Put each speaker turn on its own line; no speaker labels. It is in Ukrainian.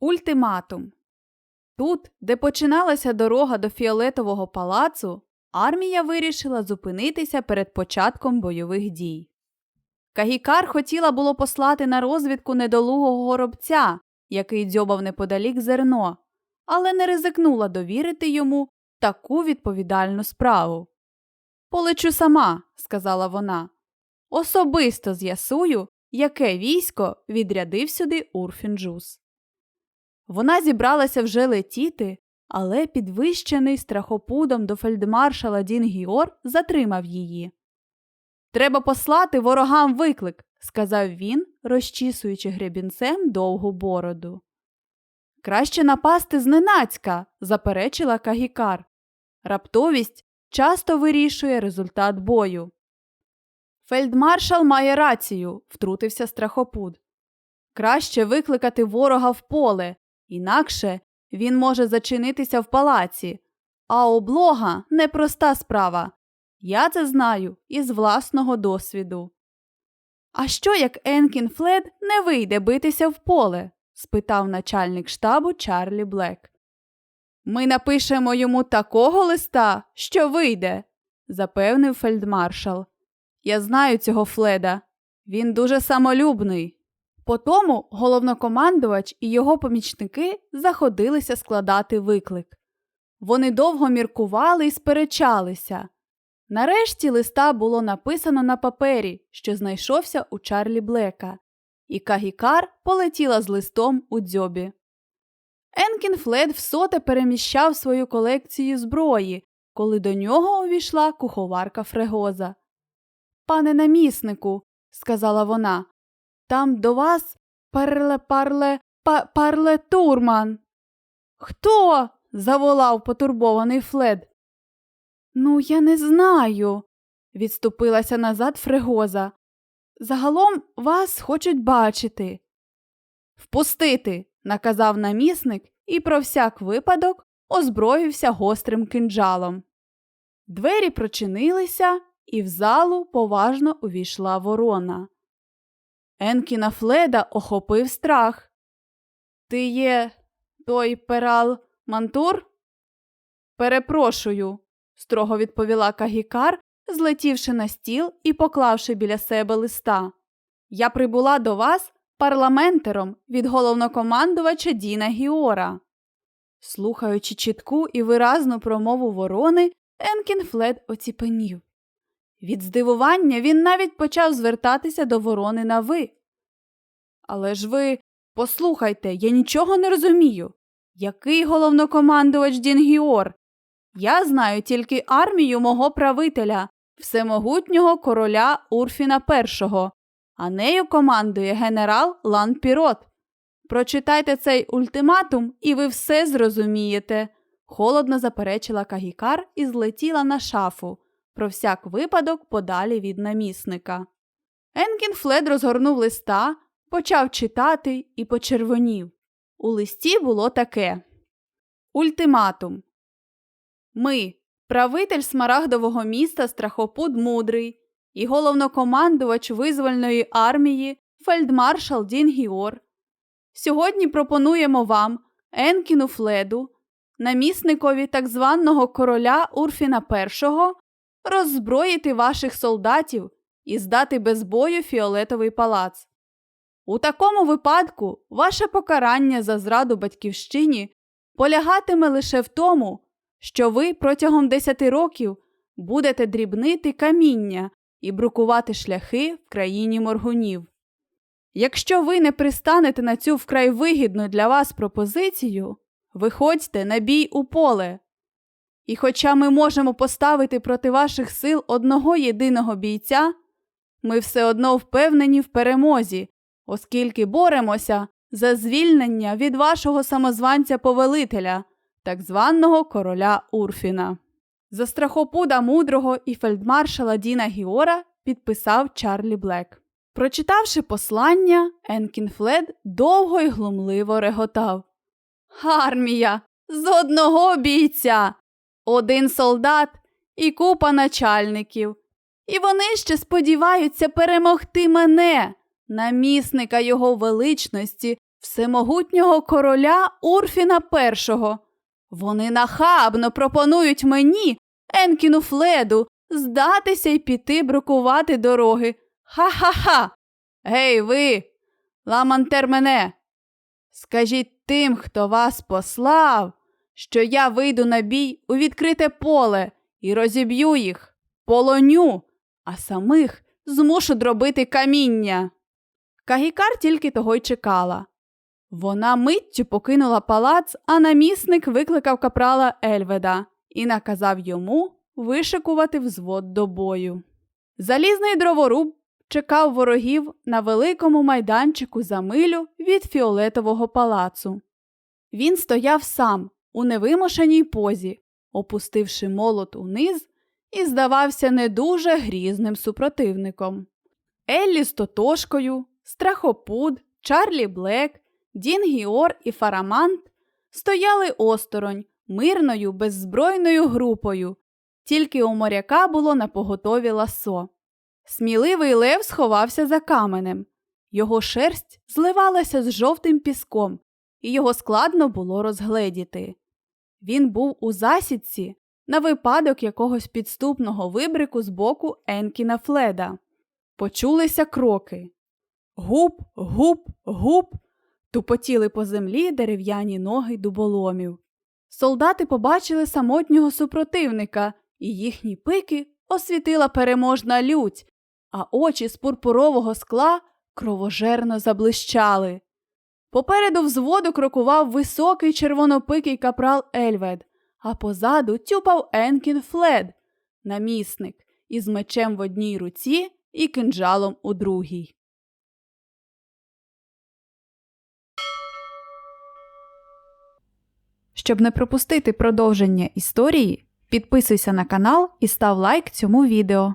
Ультиматум. Тут, де починалася дорога до фіолетового палацу, армія вирішила зупинитися перед початком бойових дій. Кагікар хотіла було послати на розвідку недолугого горобця, який дзьобав неподалік зерно, але не ризикнула довірити йому таку відповідальну справу. Полечу сама, сказала вона. Особисто з'ясую, яке військо відрядив сюди Урфінджус. Вона зібралася вже летіти, але підвищений страхопудом до фельдмаршала Дін Гіор затримав її. Треба послати ворогам виклик, сказав він, розчісуючи гребінцем довгу бороду. Краще напасти зненацька, заперечила Кагікар. Раптовість часто вирішує результат бою. Фельдмаршал має рацію, втрутився страхопуд. Краще викликати ворога в поле, інакше він може зачинитися в палаці, а облога непроста справа. Я це знаю із власного досвіду. А що як Енкін Флед не вийде битися в поле? спитав начальник штабу Чарлі Блек. Ми напишемо йому такого листа, що вийде, запевнив фельдмаршал. Я знаю цього Фледа. Він дуже самолюбний. Потому головнокомандувач і його помічники заходилися складати виклик. Вони довго міркували і сперечалися. Нарешті листа було написано на папері, що знайшовся у Чарлі Блека, і Кагікар полетіла з листом у дзьобі. Енкін Флед всоте переміщав свою колекцію зброї, коли до нього увійшла куховарка Фрегоза. Пане наміснику, сказала вона, там до вас парле парле па, парле турман. Хто? заволав потурбований Флед. Ну, я не знаю, відступилася назад Фрегоза. Загалом вас хочуть бачити. Впустити, наказав намісник і про всяк випадок озброївся гострим кинджалом. Двері прочинилися, і в залу поважно увійшла ворона. Енкіна Фледа охопив страх. Ти є той перал мантур? Перепрошую, строго відповіла Кагікар, злетівши на стіл і поклавши біля себе листа. Я прибула до вас парламентером від головнокомандувача Діна Гіора. Слухаючи чітку і виразну промову ворони, Енкін Флед оціпенів. Від здивування він навіть почав звертатися до ворони на ви. Але ж ви, послухайте, я нічого не розумію. Який головнокомандувач Дінгіор? Я знаю тільки армію мого правителя, всемогутнього короля Урфіна І, а нею командує генерал Лан Пірот. Прочитайте цей ультиматум, і ви все зрозумієте, холодно заперечила Кагікар і злетіла на шафу про всяк випадок подалі від намісника. Енкін Флед розгорнув листа, почав читати і почервонів. У листі було таке Ультиматум. Ми, правитель смарагдового міста Страхопуд Мудрий і головнокомандувач визвольної армії фельдмаршал Дін Гіор. Сьогодні пропонуємо вам, Енкіну Фледу, намісникові так званого короля Урфіна І, роззброїти ваших солдатів і здати без бою фіолетовий палац. У такому випадку ваше покарання за зраду батьківщині полягатиме лише в тому, що ви протягом 10 років будете дрібнити каміння і брукувати шляхи в країні моргунів. Якщо ви не пристанете на цю вкрай вигідну для вас пропозицію, виходьте на бій у поле. І хоча ми можемо поставити проти ваших сил одного єдиного бійця, ми все одно впевнені в перемозі, оскільки боремося за звільнення від вашого самозванця повелителя, так званого короля Урфіна. За страхопуда мудрого і фельдмаршала Діна Гіора підписав Чарлі Блек. Прочитавши послання, Енкін Флед довго й глумливо реготав. Армія! З одного бійця! Один солдат і купа начальників. І вони ще сподіваються перемогти мене, намісника його величності, всемогутнього короля Урфіна І. Вони нахабно пропонують мені, Енкіну Фледу, здатися й піти брукувати дороги. Ха-ха-ха! Гей, ви, ламантер мене! Скажіть тим, хто вас послав, що я вийду на бій у відкрите поле і розіб'ю їх, полоню, а самих змушу дробити каміння. Кагікар тільки того й чекала. Вона миттю покинула палац, а намісник викликав капрала Ельведа і наказав йому вишикувати взвод до бою. Залізний дроворуб чекав ворогів на великому майданчику за милю від фіолетового палацу. Він стояв сам у невимушеній позі, опустивши молот униз і здавався не дуже грізним супротивником. Еллі з Тотошкою, Страхопуд, Чарлі Блек, Дін Гіор і Фарамант стояли осторонь мирною беззбройною групою, тільки у моряка було на поготові ласо. Сміливий лев сховався за каменем. Його шерсть зливалася з жовтим піском, і його складно було розгледіти. Він був у засідці на випадок якогось підступного вибрику з боку Енкіна Фледа. Почулися кроки. Гуп, гуп, гуп. Тупотіли по землі дерев'яні ноги дуболомів. Солдати побачили самотнього супротивника, і їхні пики освітила переможна лють, а очі з пурпурового скла кровожерно заблищали. Попереду взводу крокував високий червонопикий капрал Ельвед, а позаду тюпав Енкін Флед, намісник, із мечем в одній руці і кинджалом у другій. Щоб не пропустити продовження історії, підписуйся на канал і став лайк цьому відео.